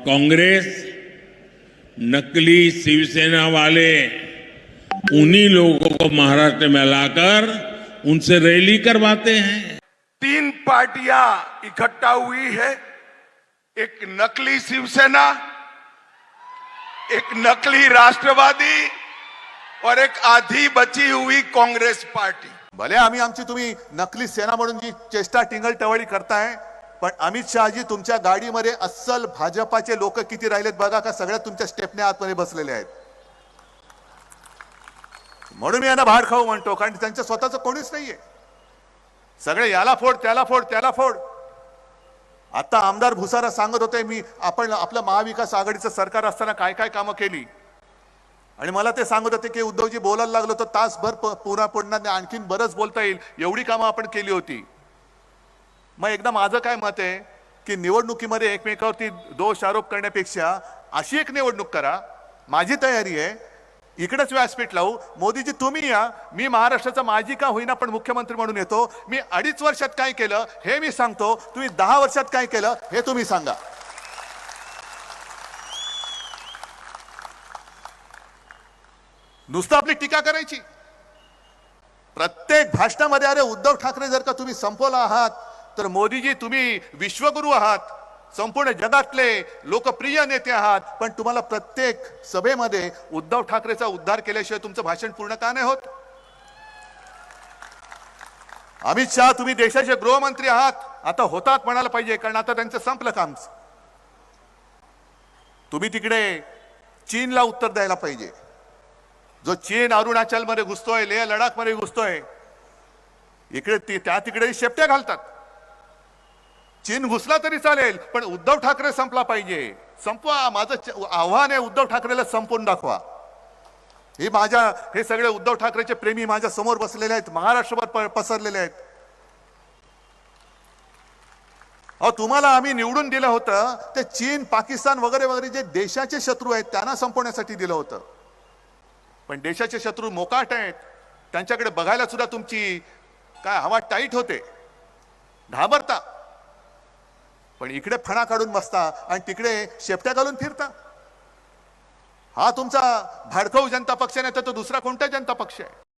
कांग्रेस नकली शिवसेना वाले उन्हीं लोगों को महाराष्ट्र में लाकर उनसे रैली करवाते हैं। तीन पार्टियाँ इकट्ठा हुई है। एक नकली शिवसेना एक नकली राष्ट्रवादी और एक आधी बची हुई कांग्रेस पार्टी। भले आम्ही आमची तुम्ही नकली सेना म्हणून जी चेष्टा टिंगल टवळी करताय पण अमित शहाजी तुमच्या गाडीमध्ये अस्सल भाजपाचे लोक किती राहिलेत बघा का? सगळ्यात तुमच्या स्टेपने आतमध्ये बसलेले आहेत. म्हणून मी यांना भाड खाऊ म्हणतो कारण त्यांचं स्वतःच कोणीच नाहीये. सगळे याला फोड त्याला फोड त्याला फोड. आता आमदार भुसारा सांगत होते मी आपण आपलं महाविकास आघाडीचं सरकार असताना काय काय कामं केली? आणि मला ते सांगत होते की उद्धवजी बोलायला लागलो तर तासभर प- पुन्हा पुन्हा आणखीन बरंच बोलता येईल. एवढी कामं आपण केली होती. मग एकदा माझं काय मत आहे की निवडणुकीमध्ये एकमेकावरती दोष आरोप करण्यापेक्षा अशी एक निवडणूक करा. माझी तयारी आहे. इकडंच व्यासपीठ लावू. मोदीजी तुम्ही या. मी महाराष्ट्राचा माजी का होईना पण मुख्यमंत्री म्हणून येतो. मी अडीच वर्षात काय केलं हे मी सांगतो. तुम्ही दहा वर्षात काय केलं हे तुम्ही सांगा. नुसतं आपली टीका करायची. प्रत्येक भाषणामध्ये अरे उद्धव ठाकरे जर का तुम्ही संपवला आहात तर मोदीजी तुम्ही विश्वगुरू आहात. संपूर्ण जगातले लोकप्रिय नेते आहात. पण तुम्हाला प्रत्येक सभेमध्ये उद्धव ठाकरेचा उद्धार केल्याशिवाय तुमचं भाषण पूर्ण का नाही होत? अमित शहा तुम्ही देशाचे गृहमंत्री आहात. आता होतात म्हणायला पाहिजे कारण आता त्यांचं संपलं काम. तुम्ही तिकडे चीनला उत्तर द्यायला पाहिजे. जो चीन अरुणाचलमध्ये घुसतोय लेह लडाखमध्ये घुसतोय इकडे ती- त्या तिकडे शेपट्या घालतात. चीन घुसला तरी चालेल पण उद्धव ठाकरे संपला पाहिजे. संपवा माझं च- आव्हान आहे उद्धव ठाकरेला संपवून दाखवा. हे माझ्या हे सगळे उद्धव ठाकरेचे प्रेमी माझ्यासमोर बसलेले आहेत महाराष्ट्रभर प- पसरलेले आहेत. अहो तुम्हाला आम्ही निवडून दिलं होतं ते चीन पाकिस्तान वगैरे वगैरे जे देशाचे शत्रू आहेत त्यांना संपवण्यासाठी दिलं होतं. पण देशाचे शत्रू मोकाट आहेत. त्यांच्याकडे बघायला सुद्धा तुमची काय हवा टाईट होते. घाबरता. पण इकडे फणा काढून बसता आणि तिकडे शेपट्या घालून फिरता. हा तुमचा भाडखाऊ जनता पक्ष नाही तर तो दुसरा कोणता जनता पक्ष आहे?